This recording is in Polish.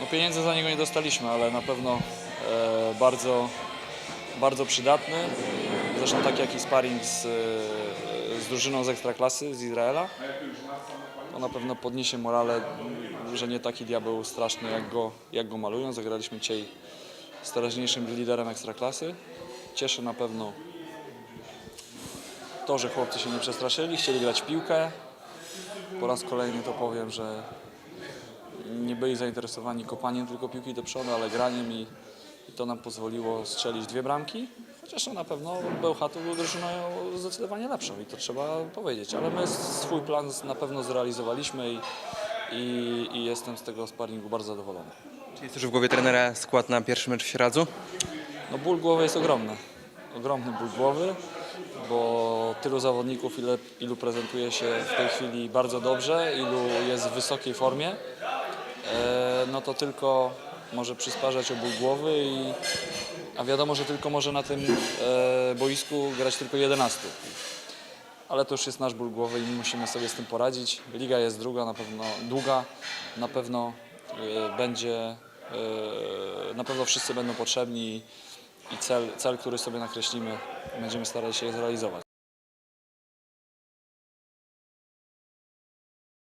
No pieniędzy za niego nie dostaliśmy, ale na pewno e, bardzo, bardzo przydatny. Zresztą tak jak i sparring z, e, z drużyną z Ekstraklasy z Izraela. To na pewno podniesie morale, że nie taki diabeł straszny jak go, jak go malują. Zagraliśmy dzisiaj z teraźniejszym liderem Ekstraklasy. Cieszy na pewno to, że chłopcy się nie przestraszyli, chcieli grać piłkę. Po raz kolejny to powiem, że nie byli zainteresowani kopaniem tylko piłki do przodu, ale graniem i, i to nam pozwoliło strzelić dwie bramki. Chociaż no, na pewno Bełchatów był drużyną zdecydowanie lepszą i to trzeba powiedzieć. Ale my swój plan na pewno zrealizowaliśmy i, i, i jestem z tego sparringu bardzo zadowolony. Czy jest już w głowie trenera skład na pierwszy mecz w? No ból głowy jest ogromny. Ogromny ból głowy, bo tylu zawodników, ile, ilu prezentuje się w tej chwili bardzo dobrze, ilu jest w wysokiej formie, no to tylko może przysparzać o ból głowy i a wiadomo, że tylko może na tym e, boisku grać tylko 11. Ale to już jest nasz ból głowy i my musimy sobie z tym poradzić. Liga jest druga, na pewno długa, na pewno e, będzie, e, na pewno wszyscy będą potrzebni i cel, cel, który sobie nakreślimy, będziemy starali się zrealizować.